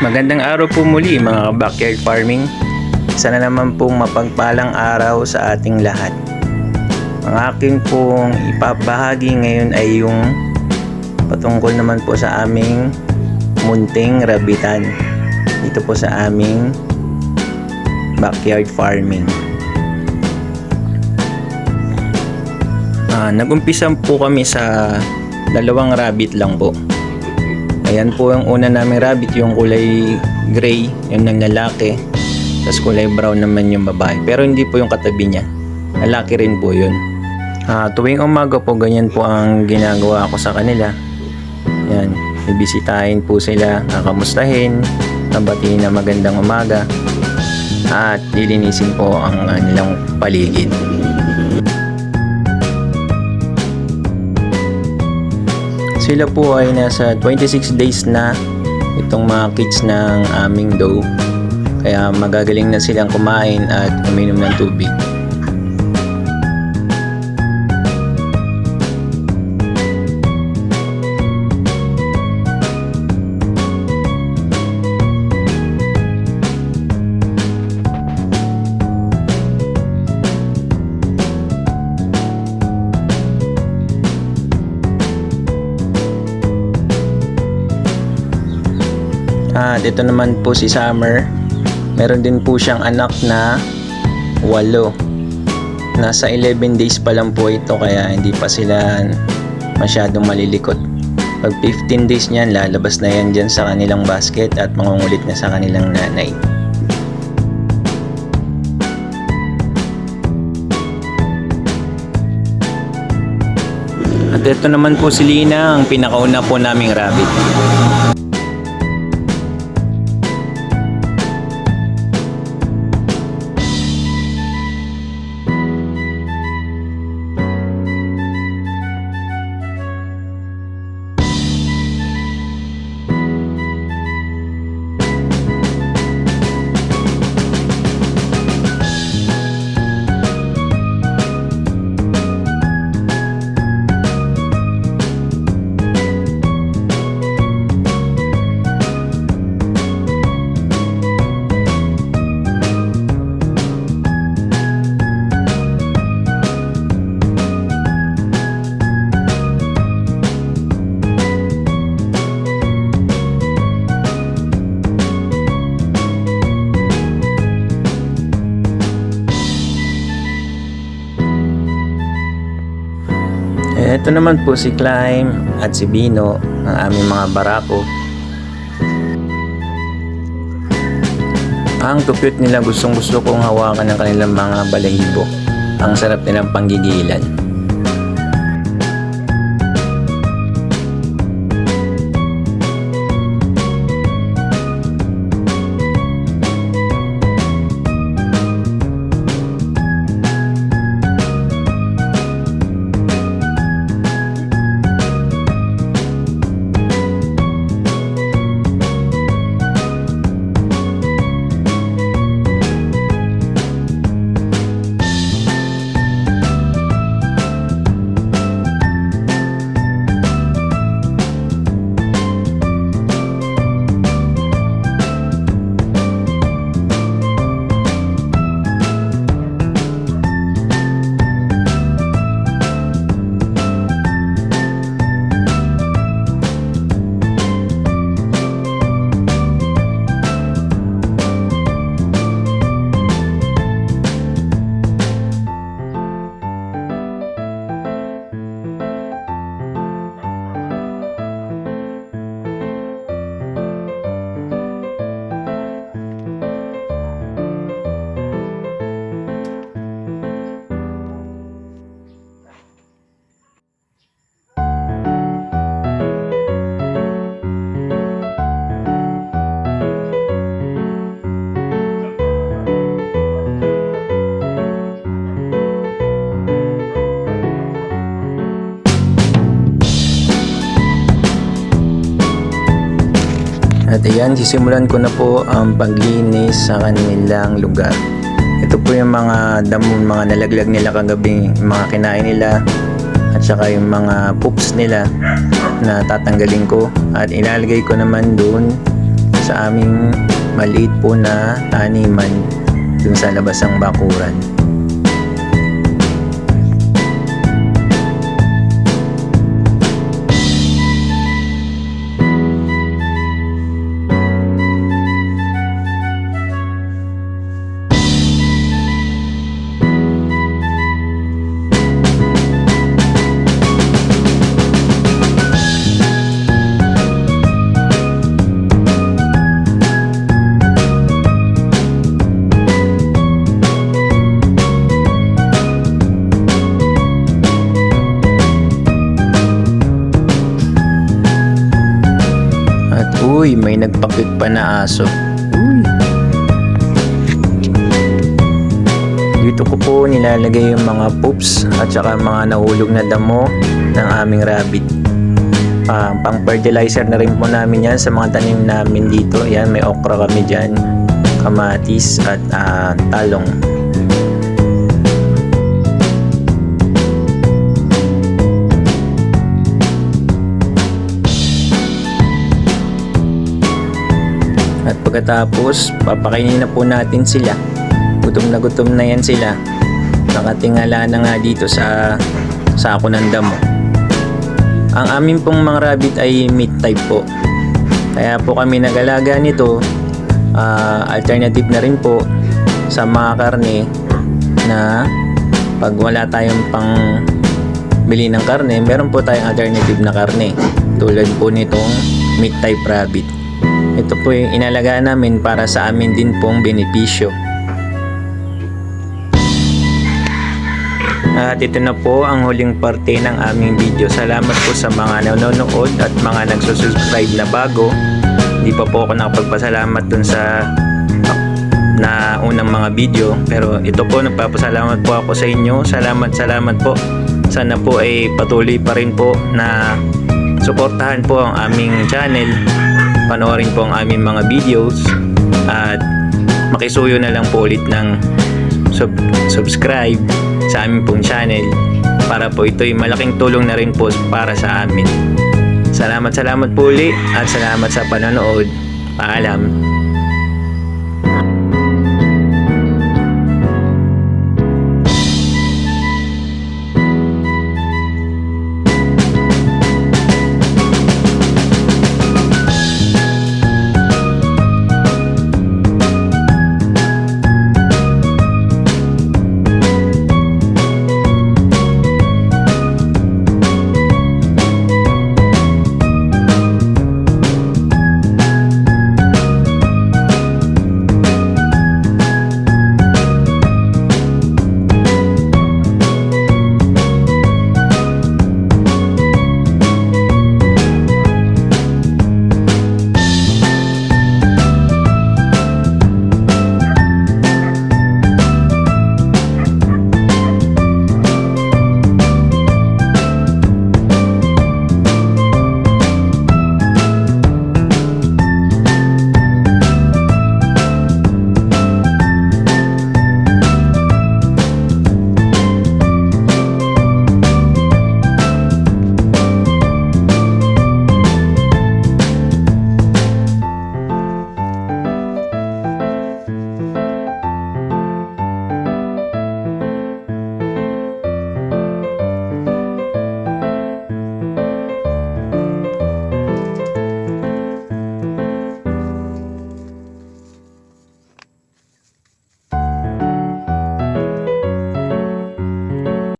Magandang araw po muli mga backyard farming. Sana naman pong mapagpalang araw sa ating lahat. Ang aking pong ipapahagi ngayon ay yung patungkol naman po sa aming munting rabitan. Dito po sa aming backyard farming. Ah, nag-umpisa po kami sa dalawang rabbit lang po. Ayan po yung una naming rabbit, yung kulay gray, yung ng lalaki. Tapos kulay brown naman yung babae. Pero hindi po yung katabi niya. Lalaki rin po yun. Ah, tuwing umaga po, ganyan po ang ginagawa ko sa kanila. Yan, ibisitahin po sila, kakamustahin, nabatiin na magandang umaga. At lilinisin po ang kanilang paligid. Sila po ay nasa 26 days na itong mga kids ng aming doe. Kaya magagaling na silang kumain at uminom ng tubig. At ito naman po si Summer. Meron din po siyang anak na walo. Nasa 11 days pa lang po ito kaya hindi pa sila masyadong malilikot. Pag 15 days niyan, lalabas na yan dyan sa kanilang basket at mangungulit na sa kanilang nanay. At ito naman po si Lina, ang pinakauna po naming rabbit. Ito naman po si Climb at si Bino, ang aming mga barako. Ang cute nila gustong gusto kong hawakan ng kanilang mga balahibo. Ang sarap nilang panggigilan. At ayan, sisimulan ko na po ang paglinis sa kanilang lugar. Ito po yung mga damon, mga nalaglag nila kagabi, mga kinain nila, at saka yung mga poops nila na tatanggalin ko at ilalagay ko naman doon sa aming maliit po na taniman dun sa labas ng bakuran. Nagpakit pa na aso. Uy. Dito ko po nilalagay yung mga poops at saka mga nahulog na damo ng aming rabbit. Ah, pang fertilizer na rin po namin yan sa mga tanim namin dito. Yan, may okra kami dyan, kamatis at ah, talong. Pagkatapos, papakainin na po natin sila. Gutom na gutom na yan sila. Nakatingala na nga dito sa sako ng damo. Ang amin pong mga rabbit ay meat type po. Kaya po kami nagalaga nito. ah, alternative na rin po sa mga karne na pag wala tayong pang bili ng karne, meron po tayong alternative na karne. Tulad po nitong meat type rabbit. Ito po yung inalagaan namin para sa amin din pong benepisyo. At ito na po ang huling parte ng aming video. Salamat po sa mga nanonood at mga nagsusubscribe na bago. Hindi pa po ako nakapagpasalamat dun sa na unang mga video. Pero ito po, nagpapasalamat po ako sa inyo. Salamat, salamat po. Sana po ay patuloy pa rin po na suportahan po ang aming channel. Panoorin po ang aming mga videos. At makisuyo na lang po ulit ng sub- subscribe sa aming pong channel para po ito'y malaking tulong na rin po para sa amin. Salamat salamat po uli at salamat sa panonood. Paalam.